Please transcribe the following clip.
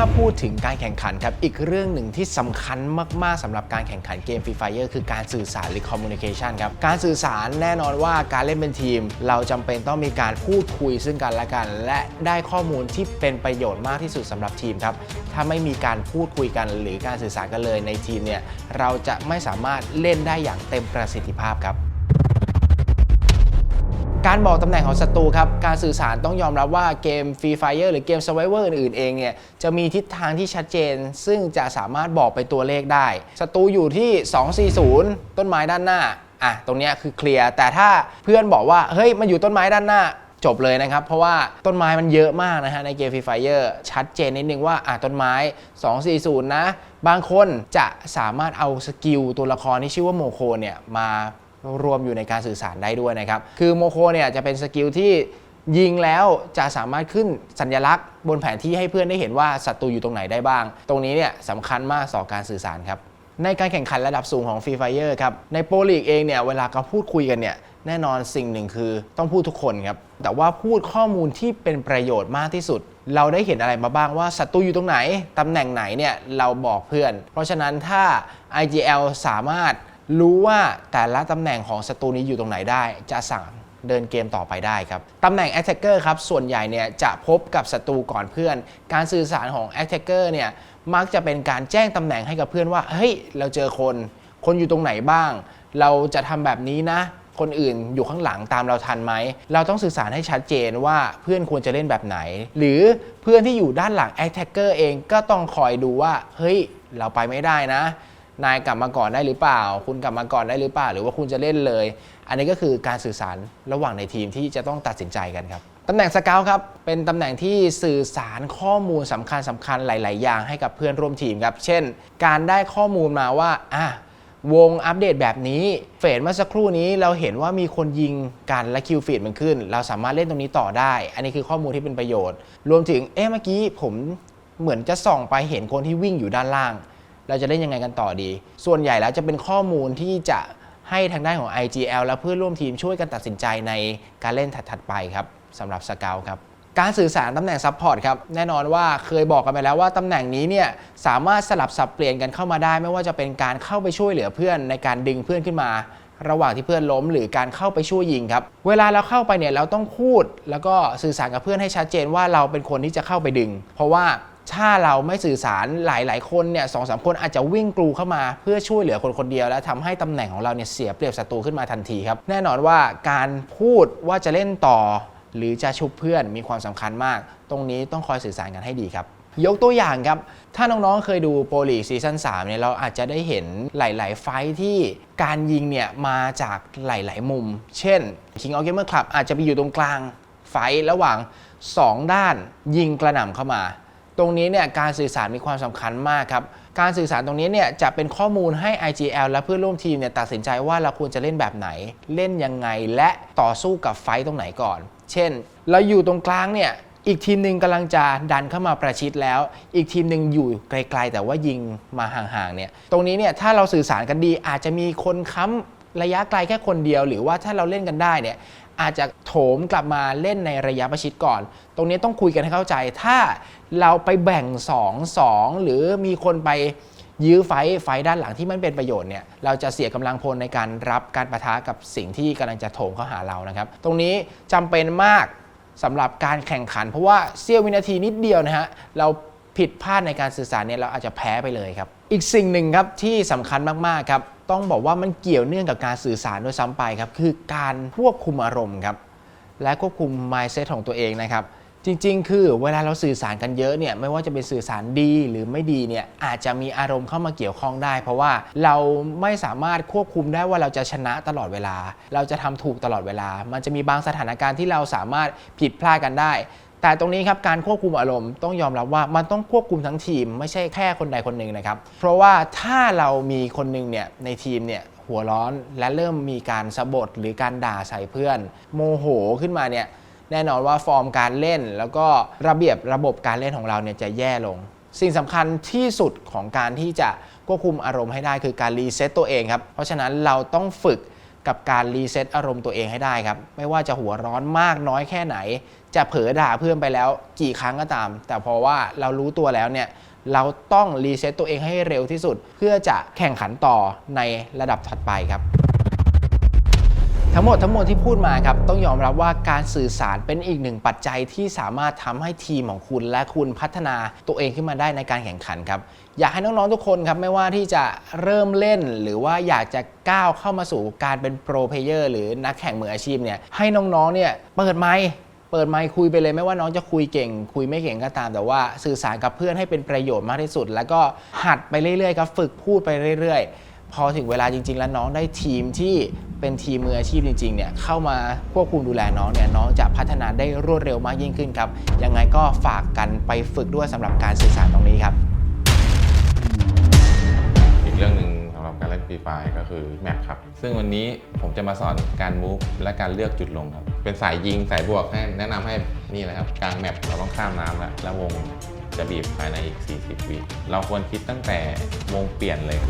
าพูดถึงการแข่งขันครับ อีกเรื่องหนึ่งที่สำคัญมาก ๆสำหรับการแข่งขันเกม Free Fire คือการสื่อสารหรือ communication ครับ การสื่อสารแน่นอนว่าการเล่นเป็นทีม เราจำเป็นต้องมีการพูดคุยซึ่งกันและกัน และได้ข้อมูลที่เป็นประโยชน์มากที่สุดสำหรับทีมครับ ถ้าไม่มีการพูดคุยกันหรือการสื่อสารกันเลยในทีมเนี่ย เราจะไม่สามารถเล่นได้อย่างเต็มประสิทธิภาพครับ การบอกตำแหน่งของศัตรูครับการสื่อสารต้องยอมรับว่าเกม Free Fire หรือเกม Survivor อื่นๆเองเนี่ยจะมีทิศทางที่ชัดเจน ซึ่งจะสามารถบอกไปตัวเลขได้ศัตรูอยู่ที่ 240 ต้นไม้ด้านหน้าอะตรงนี้คือเคลียร์แต่ถ้าเพื่อนบอกว่าเฮ้ยมันอยู่ต้นไม้ด้านหน้าจบเลยนะครับ เพราะว่าต้นไม้มันเยอะมากนะฮะในเกม Free Fire ชัดเจนนิดนึงว่าอะต้นไม้ 240 นะ บางคนจะสามารถเอาสกิลตัวละครที่ชื่อว่าโมโคเนี่ยมา รวมอยู่ในการสื่อสารได้ด้วยนะครับ คือโมโคเนี่ยจะเป็นสกิลที่ยิงแล้วจะสามารถขึ้นสัญลักษณ์ บนแผนที่ให้เพื่อนได้เห็นว่าศัตรูอยู่ตรงไหนได้บ้าง ตรงนี้เนี่ยสำคัญมากต่อการสื่อสารครับในการแข่งขันระดับสูงของ Free Fire ครับในโปรลีกเองเนี่ยเวลาเขาพูดคุยกันเนี่ยแน่นอนสิ่งหนึ่งคือต้องพูดทุกคนครับแต่ว่าพูดข้อมูลที่เป็นประโยชน์มากที่สุด เราได้เห็นอะไรมาบ้างว่าศัตรูอยู่ตรงไหนตำแหน่งไหนเนี่ยเราบอกเพื่อน เพราะฉะนั้นถ้า IGL สามารถ รู้ว่าแต่ละตำแหน่งของศัตรูนี้อยู่ตรงไหนได้ จะสั่งเดินเกมต่อไปได้ครับ ตำแหน่ง Attacker ครับ ส่วนใหญ่เนี่ยจะพบกับศัตรูก่อนเพื่อน การสื่อสารของ Attacker เนี่ยมักจะเป็นการแจ้งตำแหน่งให้กับเพื่อนว่า เฮ้ย เราเจอคน คนอยู่ตรงไหนบ้าง เราจะทำแบบนี้นะ คนอื่นอยู่ข้างหลังตามเราทันไหม เราต้องสื่อสารให้ชัดเจนว่าเพื่อนควรจะเล่นแบบไหน หรือเพื่อนที่อยู่ด้านหลัง Attacker เองก็ต้องคอยดูว่า เฮ้ย เราไปไม่ได้นะ นายกลับมาก่อนได้หรือเปล่า คุณกลับมาก่อนได้หรือเปล่า หรือว่าคุณจะเล่นเลย อันนี้ก็คือการสื่อสารระหว่างในทีมที่จะต้องตัดสินใจกันครับตำแหน่งสเกลครับ เป็นตำแหน่งที่สื่อสารข้อมูลสำคัญสำคัญหลาย ๆ อย่างให้กับเพื่อนร่วมทีมครับ เช่น การได้ข้อมูลมาว่าอะวงอัปเดตแบบนี้ เฟสเมื่อสักครู่นี้เราเห็นว่ามีคนยิงกันและคิวฟีดมันขึ้น เราสามารถเล่นตรงนี้ต่อได้ อันนี้คือข้อมูลที่เป็นประโยชน์ รวมถึงเอ๊ะเมื่อกี้ผมเหมือนจะส่องไปเห็นคนที่วิ่งอยู่ด้านล่าง เราจะเล่นยังไงกันต่อดี ส่วนใหญ่แล้วจะเป็นข้อมูลที่จะให้ทางด้านของ IGL และเพื่อนร่วมทีมช่วยกันตัดสินใจในการเล่นถัดๆไปครับสำหรับสเกลครับการสื่อสารตำแหน่งซัพพอร์ตครับแน่นอนว่าเคยบอกกันไปแล้วว่าตำแหน่งนี้เนี่ยสามารถสลับสับเปลี่ยนกันเข้ามาได้ ไม่ว่าจะเป็นการเข้าไปช่วยเหลือเพื่อนในการดึงเพื่อนขึ้นมา ระหว่างที่เพื่อนล้มหรือการเข้าไปช่วยยิงครับเวลาเราเข้าไปเนี่ยเราต้องพูด แล้วก็สื่อสารกับเพื่อนให้ชัดเจนว่าเราเป็นคนที่จะเข้าไปดึง เพราะว่า ถ้าเราไม่สื่อสารหลาย ๆ คนเนี่ยสองสามคนอาจจะวิ่งกลูเข้ามาเพื่อช่วยเหลือคนคนเดียว และทำให้ตำแหน่งของเราเนี่ยเสียเปรียบศัตรูขึ้นมาทันทีครับ แน่นอนว่าการพูดว่าจะเล่นต่อ หรือจะชุบเพื่อนมีความสำคัญมาก ตรงนี้ต้องคอยสื่อสารกันให้ดีครับยกตัวอย่างครับ ถ้าน้องๆ เคยดูโปรลีซีซั่น3เนี่ย เราอาจจะได้เห็นหลาย ๆ ไฟที่การยิงเนี่ย มาจากหลาย ๆ มุม เช่น King of Gamer Club อาจจะไปอยู่ตรงกลางไฟระหว่าง 2 ด้านยิงกระหน่ำเข้ามา ตรงนี้เนี่ยการสื่อสารมีความสำคัญมากครับ การสื่อสารตรงนี้เนี่ยจะเป็นข้อมูลให้ IGL และเพื่อนร่วมทีมเนี่ยตัดสินใจว่าเราควรจะเล่นแบบไหน เล่นยังไงและต่อสู้กับไฟต์ตรงไหนก่อน เช่น เราอยู่ตรงกลางเนี่ยอีกทีมหนึ่งกำลังจะดันเข้ามาประชิดแล้ว อีกทีมหนึ่งอยู่ไกลๆ แต่ว่ายิงมาห่างๆ เนี่ย ตรงนี้เนี่ยถ้าเราสื่อสารกันดีอาจจะมีคนค้ำระยะไกลแค่คนเดียว หรือว่าถ้าเราเล่นกันได้เนี่ย อาจจะโถมกลับมาเล่นในระยะประชิดก่อน ตรงนี้ต้องคุยกันให้เข้าใจ ถ้าเราไปแบ่ง 2 2 หรือมีคนไปยื้อไฟไฟด้านหลังที่ไม่เป็นประโยชน์เนี่ยเราจะเสียกำลังพลในการรับการประทะกับสิ่งที่กำลังจะโถมเข้าหาเรานะครับ ตรงนี้จำเป็นมากสำหรับการแข่งขัน เพราะว่าเสี้ยววินาทีนิดเดียวนะฮะเรา ผิดพลาดในการสื่อสารเนี่ยเราอาจจะแพ้ไปเลยครับ อีกสิ่งหนึ่งครับที่สำคัญมากๆครับต้องบอกว่ามันเกี่ยวเนื่องกับการสื่อสารด้วยซ้ำไปครับคือการควบคุมอารมณ์ครับและควบคุม mindset ของตัวเองนะครับจริง ๆ คือเวลาเราสื่อสารกันเยอะเนี่ยไม่ว่าจะเป็นสื่อสารดีหรือไม่ดีเนี่ยอาจจะมีอารมณ์เข้ามาเกี่ยวข้องได้ เพราะว่าเราไม่สามารถควบคุมได้ว่าเราจะชนะตลอดเวลา เราจะทำถูกตลอดเวลา มันจะมีบางสถานการณ์ที่เราสามารถผิดพลาดกันได้ แต่ตรงนี้ครับการควบคุมอารมณ์ต้องยอมรับว่ามันต้องควบคุมทั้งทีม ไม่ใช่แค่คนใดคนหนึ่งนะครับ เพราะว่าถ้าเรามีคนหนึ่งเนี่ยในทีมเนี่ยหัวร้อนและเริ่มมีการสะบดหรือการด่าใส่เพื่อน โมโหขึ้นมาเนี่ยแน่นอนว่าฟอร์มการเล่น แล้วก็ระเบียบระบบการเล่นของเราเนี่ยจะแย่ลง สิ่งสำคัญที่สุดของการที่จะควบคุมอารมณ์ให้ได้คือการรีเซ็ตตัวเองครับเพราะฉะนั้นเราต้องฝึก กับการรีเซ็ตอารมณ์ตัวเองให้ได้ครับ ไม่ว่าจะหัวร้อนมากน้อยแค่ไหน จะเผลอด่าเพื่อนไปแล้วกี่ครั้งก็ตาม แต่พอว่าเรารู้ตัวแล้วเนี่ยเราต้องรีเซ็ตตัวเองให้เร็วที่สุด เพื่อจะแข่งขันต่อในระดับถัดไปครับ ทั้งหมดทั้งมวลที่พูดมาครับต้องยอมรับว่าการสื่อสารเป็นอีกหนึ่งปัจจัยที่สามารถทำให้ทีมของคุณและคุณพัฒนาตัวเองขึ้นมาได้ในการแข่งขันครับอยากให้น้องๆทุกคนครับไม่ว่าที่จะเริ่มเล่น หรือว่าอยากจะก้าวเข้ามาสู่การเป็นโปรเพเยอร์หรือนักแข่งมืออาชีพเนี่ยให้น้องๆเนี่ยเปิดไมค์เปิดไมค์คุยไปเลยไม่ว่าน้องจะคุยเก่ง คุยไม่เก่งก็ตาม แต่ว่าสื่อสารกับเพื่อนให้เป็นประโยชน์มากที่สุด แล้วก็หัดไปเรื่อยๆครับฝึกพูดไปเรื่อยๆ พอถึงเวลาจริง ๆ แล้วน้องได้ทีมที่เป็นทีมมืออาชีพจริงๆเนี่ยเข้ามาควบคุมดูแลน้องเนี่ยน้องจะพัฒนาได้รวดเร็วมากยิ่งขึ้นครับยังไงก็ฝากกันไปฝึกด้วยสำหรับการสื่อสารตรงนี้ครับ อีกเรื่องหนึ่งสำหรับการเล่นฟรีไฟก็คือแมปครับ ซึ่งวันนี้ผมจะมาสอนการมูฟและการเลือกจุดลงครับ เป็นสายยิงสายบวกให้แนะนำให้นี่เลยครับกลางแมปเราต้องข้ามน้ำแล้วแล้ววงจะบีบภายในอีก 40 วิเราควรคิดตั้งแต่วงเปลี่ยนเลย